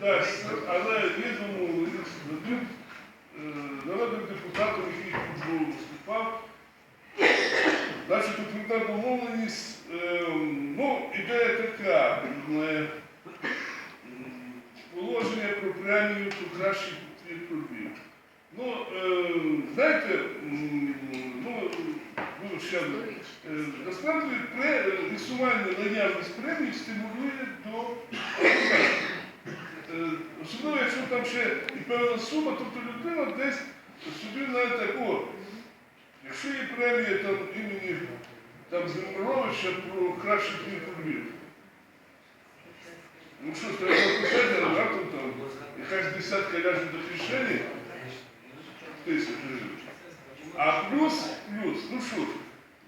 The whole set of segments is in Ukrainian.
Так, але з одним е, народним депутатом, який тут виступав. Значить, тут домовленість, е, ну, ідея така, е, положення про премію покращить трудів. Ну, е, знаєте, ну, ну, ще Насправді висування наявність премії стимулює до Особливо, якщо там ще і певна сума, тобто людина десь собі навіть о, якщо є премія там імені там Зимировича про кращий твій подвір. Ну що треба записати, а раптом там якась десятка ляже до кишені тисяч гривень. А плюс, плюс, ну що ж,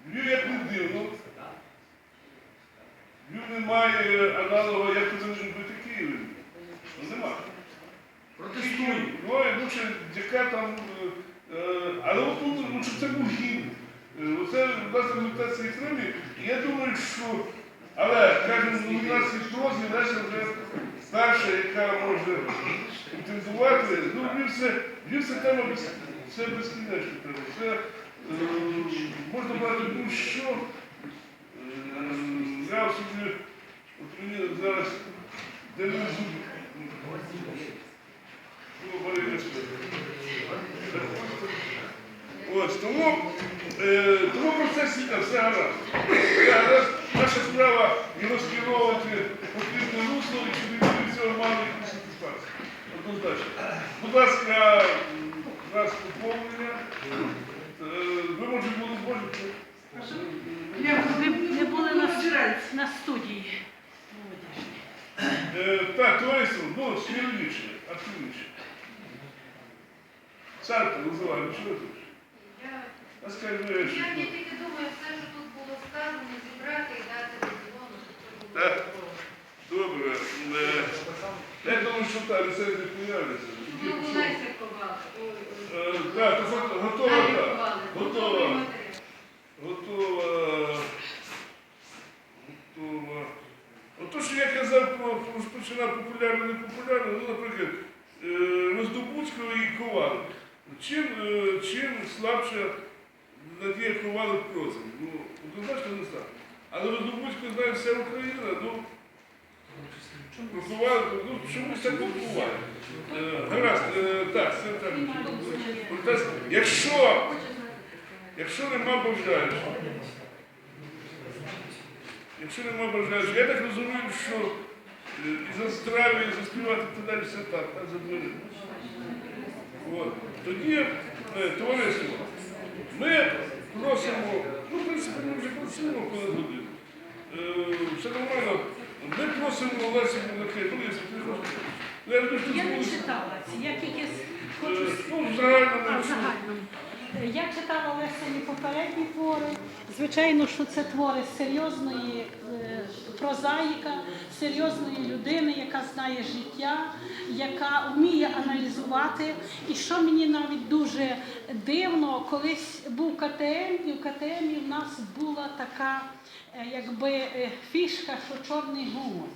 Львів як не дивно, Львів немає аналога, як це може бути Києві. Ну, нема. Протестуй. Ну, лучше яка там. е, е, Але от тут лучше це був гімн. Е, Оце власне результації премії. І я думаю, що. Але, кажемо, номінації Трозі, Леся вже перша, яка може претендувати. Ну, Львів це, Львів це тема без, це безкінечна тема. Це е, можна брати будь-що. Е, Я собі, от мені зараз дивлюсь Ну, Ось, тому, е, тому процес іде, все гаразд. Все гаразд. Наша справа його скеровувати потрібне русло, і щоб від цього мали якусь сатисфакцію. Однозначно. Будь ласка, у поповнення. Е, Ви може були зможете. Ви не були на, на студії. Е, Так, товариство, ну, сміливіше, активніше. Царка, називай, ну що ти? Я, А скажи, я що? я тільки думаю, все, що тут було сказано, зібрати і дати регіону, щоб це Так. було. Добре. Е, Я думаю, що та рецензія появляться. Ну, вона й. Е, Так, то готова, так. Готова. Готова. Що я казав про про починав популярно, не популярно, ну, наприклад, е, Роздобудського і Ковалик. Чим, е, чим слабша Надія Ковалик прозі? Ну, однозначно не знаю. Але Роздобудського знає вся Україна, ну, про Ковалик, ну, чомусь так буває. Е, Гаразд, так, це так. Протест. Якщо Якщо нема бажаючих, якщо нема бажаючих, я так розумію, що е, і за страві, і заспівати далі все так, так. От. Тоді, е, товариство, ми просимо, ну, в принципі, ми вже працюємо коли годину. Е, Все нормально. Ми просимо Олесі Мунахи, ну, якщо ти хочеш. Ну, Я, думаю, не читала я тільки хочу Ну, в загальному, Я читала Лесені попередні твори. Звичайно, що це твори серйозної е, прозаїка, серйозної людини, яка знає життя, яка вміє аналізувати. І що мені навіть дуже дивно, колись був КТМ, і в КТМ в нас була така е, якби е, фішка, що чорний гумор.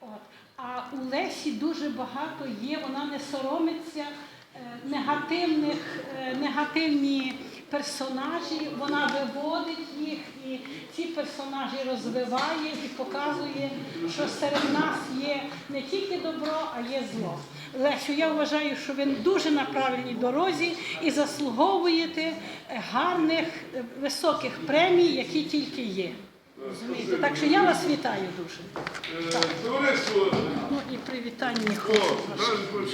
От. А у Лесі дуже багато є, вона не соромиться негативних, е, негативні персонажі, вона виводить їх і ці персонажі розвиває і показує, що серед нас є не тільки добро, а є зло. Лесю, я вважаю, що ви дуже на правильній дорозі і заслуговуєте е, гарних, е, високих премій, які тільки є. Розумієте? Так що я вас вітаю дуже. Е, Товариство, Ну і привітання О, хочу. далі хоч.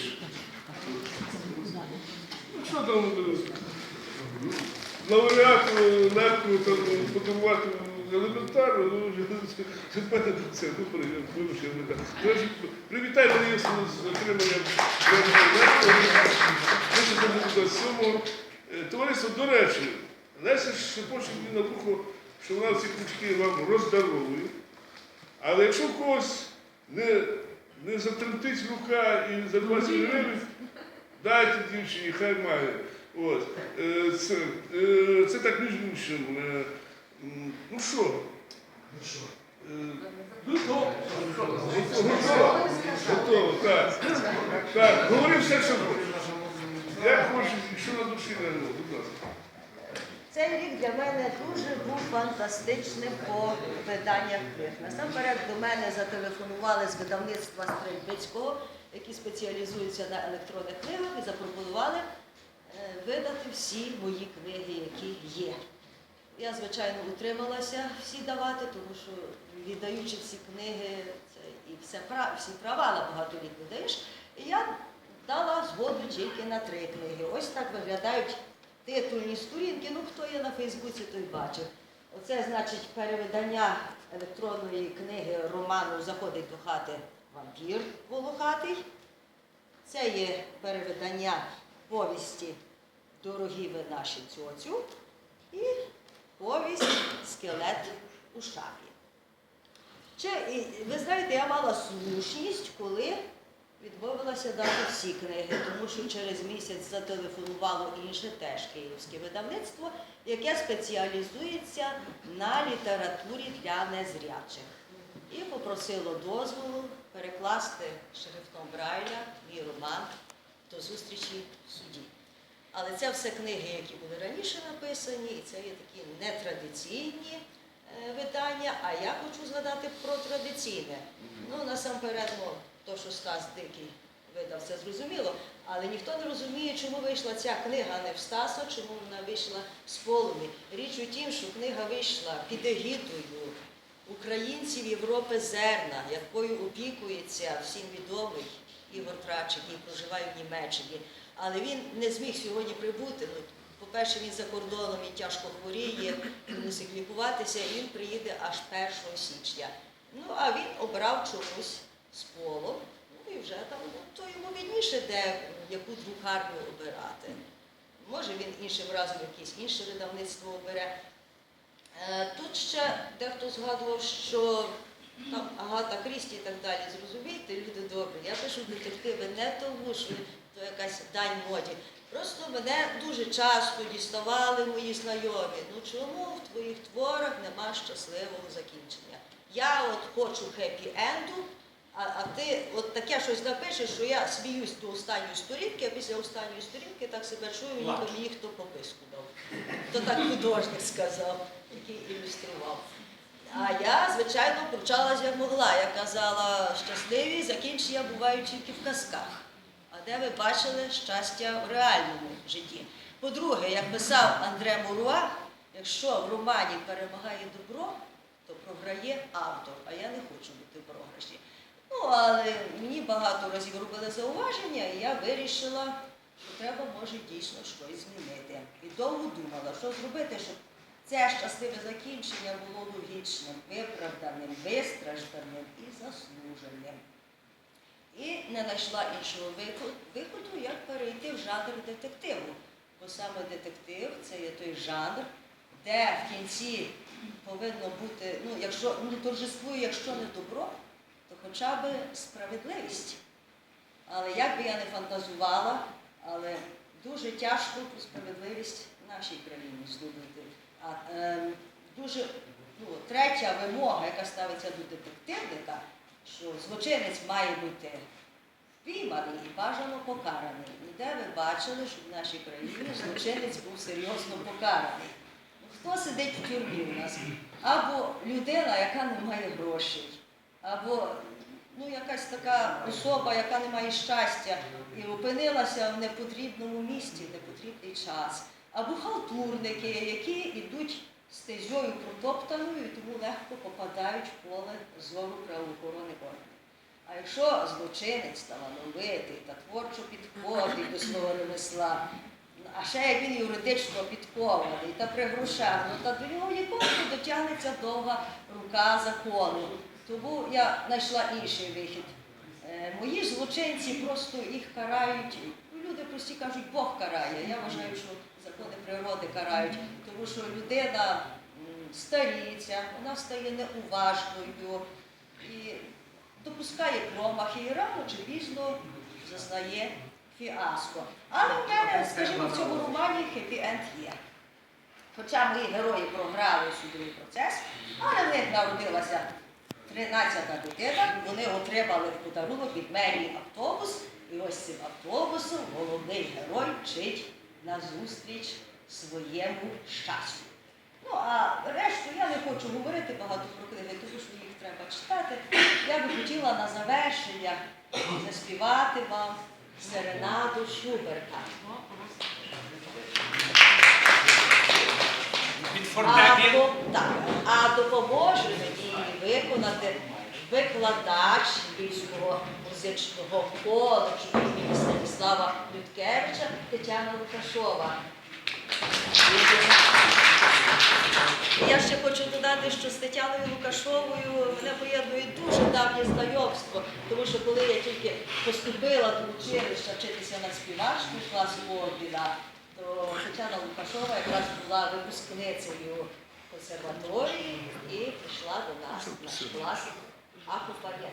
Ну, що там лауреату лепку там подарувати елементарно, ну вже це в ну привіт, вибачте, не так. Коротше, Привітай мене з отриманням суму. Е, Товариство, до речі, Леся мені на вухо, що вона ці книжки вам роздаровує. Але якщо когось не, не затремтить рука і за 20 гривень, дайте дівчині, хай має. От. Е, Це, е, це так між іншим. Е, Ну що, Ну, то, Готово. Готово, так. Так, говори все, що хочеш. Як хочеш, що на душі не будь ласка. Цей рік для мене дуже був фантастичним по виданнях книг. Насамперед до мене зателефонували з видавництва Стрельбицького, які спеціалізуються на електронних книгах, і запропонували е, видати всі мої книги, які є. Я, звичайно, утрималася всі давати, тому що віддаючи всі книги, це і все всі права на багато літ видаєш. Я дала згоду тільки на три книги. Ось так виглядають титульні сторінки. Ну, хто є на Фейсбуці, той бачив. Оце значить перевидання електронної книги роману Заходить до хати вампір волохатий. Це є перевидання повісті Дорогі ви наші цьоцю і повість Скелет у шафі. Чи, ви знаєте, я мала слушність, коли відмовилася дати всі книги, тому що через місяць зателефонувало інше теж київське видавництво, яке спеціалізується на літературі для незрячих. І попросило дозволу перекласти шрифтом Брайля мій роман до зустрічі в суді. Але це все книги, які були раніше написані, і це є такі нетрадиційні е, видання. А я хочу згадати про традиційне. Ну, насамперед, ну, то, що Стас Дикий видав, це зрозуміло. Але ніхто не розуміє, чому вийшла ця книга не в Стаса, чому вона вийшла з полумі. Річ у тім, що книга вийшла під егідою українців Європи зерна, якою опікується всім відомий Ігор Трач, який проживає в Німеччині. Але він не зміг сьогодні прибути. Ну, по-перше, він за кордоном і тяжко хворіє, мусить лікуватися, і він приїде аж 1 січня. Ну, а він обрав чомусь з полом, ну і вже там, ну, то йому відніше, де яку друкарню обирати. Може він іншим разом якесь інше видавництво обере. Е, Тут ще дехто згадував, що там Агата Крісті і так далі. Зрозумійте, люди добрі. Я пишу детективи не тому, що то якась дань моді. Просто мене дуже часто діставали мої знайомі. Ну чому в твоїх творах нема щасливого закінчення? Я от хочу хеппі-енду, а, а ти от таке щось напишеш, що я сміюсь до останньої сторінки, а після останньої сторінки так себе чую, ніби мені хто пописку дав. То так художник сказав, який ілюстрував. А я, звичайно, пручалась як могла. Я казала, щасливі закінчення бувають тільки в казках. А де ви бачили щастя в реальному житті? По-друге, як писав Андре Муруа, якщо в романі перемагає добро, то програє автор, а я не хочу бути в програші. Ну, але мені багато разів робили зауваження, і я вирішила, що треба, може, дійсно щось змінити. І довго думала, що зробити, щоб це щасливе закінчення було логічним, виправданим, вистражданим і заслуженим. І не знайшла іншого виходу, як перейти в жанр детективу. Бо саме детектив це є той жанр, де в кінці повинно бути, ну, якщо ну, торжествує, якщо не добро, то хоча б справедливість. Але як би я не фантазувала, але дуже тяжко про справедливість в нашій країні здобути. А е, дуже ну, третя вимога, яка ставиться до детективника, що злочинець має бути впійманий і бажано покараний. Ніде ви бачили, що в нашій країні злочинець був серйозно покараний. Ну, Хто сидить в тюрмі у нас? Або людина, яка не має грошей, або ну, якась така особа, яка не має щастя і опинилася в непотрібному місці, в непотрібний час, або халтурники, які йдуть стезьою протоптаною і тому легко попадають в поле зору правоохоронних органів. А якщо злочинець талановитий та творчо підходить до свого ремесла, а ще як він юридично підкований та при ну та до нього ніколи не дотягнеться довга рука закону. Тому я знайшла інший вихід. Е, Мої злочинці просто їх карають. ну, Люди прості кажуть, Бог карає. Я вважаю, що закони природи карають, тому що людина старіється, вона стає неуважною і допускає промахи і рано чи пізно зазнає фіаско. Але в мене, скажімо, в цьому романі хеппі-енд є. Хоча мої герої програли судовий процес, але в них народилася 13-та дитина, вони отримали в подарунок від мерії автобус, і ось цим автобусом головний герой вчить назустріч своєму щастю. Ну, а решту я не хочу говорити багато про книги, тому що їх треба читати. Я би хотіла на завершення заспівати вам серенаду Шуберта. Від А, фортепі. до- так, а допоможе мені виконати викладач Львівського музичного коледжу імені Станіслава Людкевича Тетяна Лукашова. Я ще хочу додати, що з Тетяною Лукашовою мене поєднує дуже давнє знайомство, тому що коли я тільки поступила до училища вчитися на співачку класу Орбіна, то Тетяна Лукашова якраз була випускницею консерваторії і прийшла до нас в наш клас Atos vai de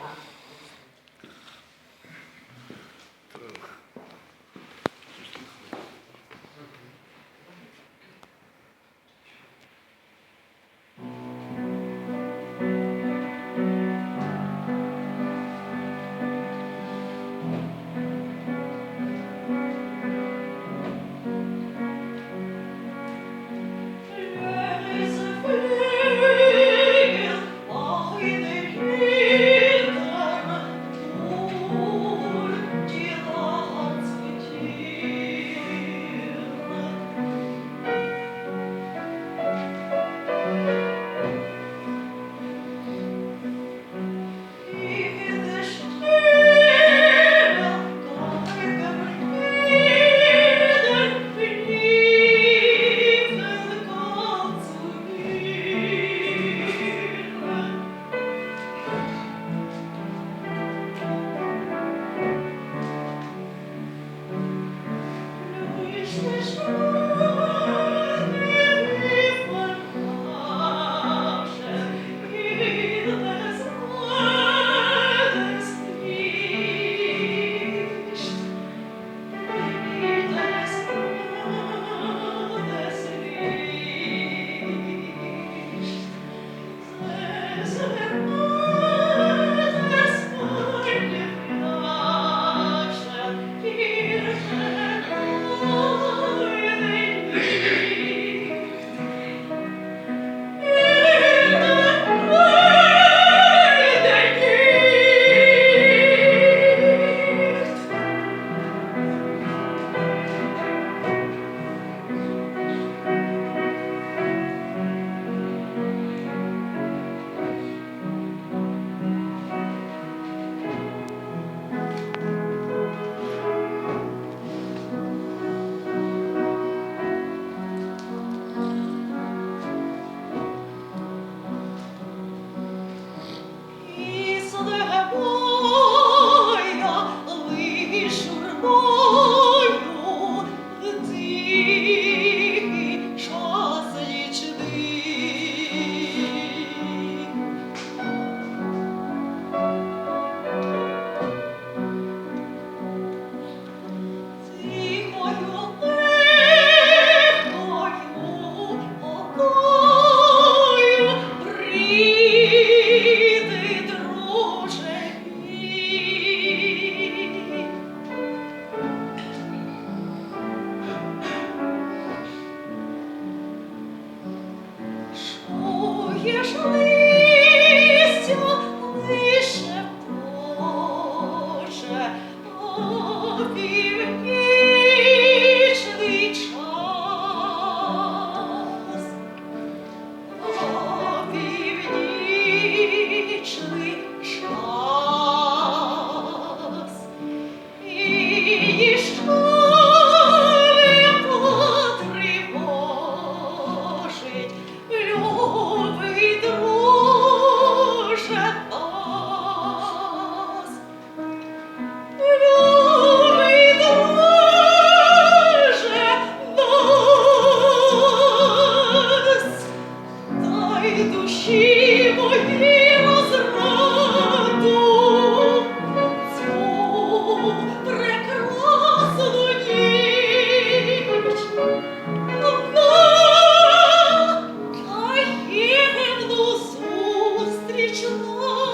Oh.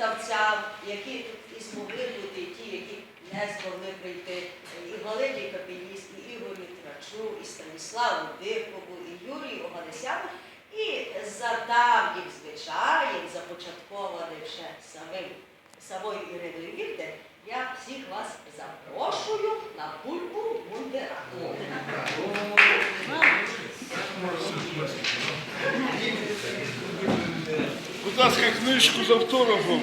Видавцям, які і змогли бути, ті, які не змогли прийти. І Галині Капеліс, і Ігорю Трачу, і Станіславу Дикову, і Юрію Оганесяну. І за давнім звичаєм, започаткованим ще самим самою Іриною Вільде, я всіх вас запрошую на бульбу мундира. Будь ласка, книжку з автографом.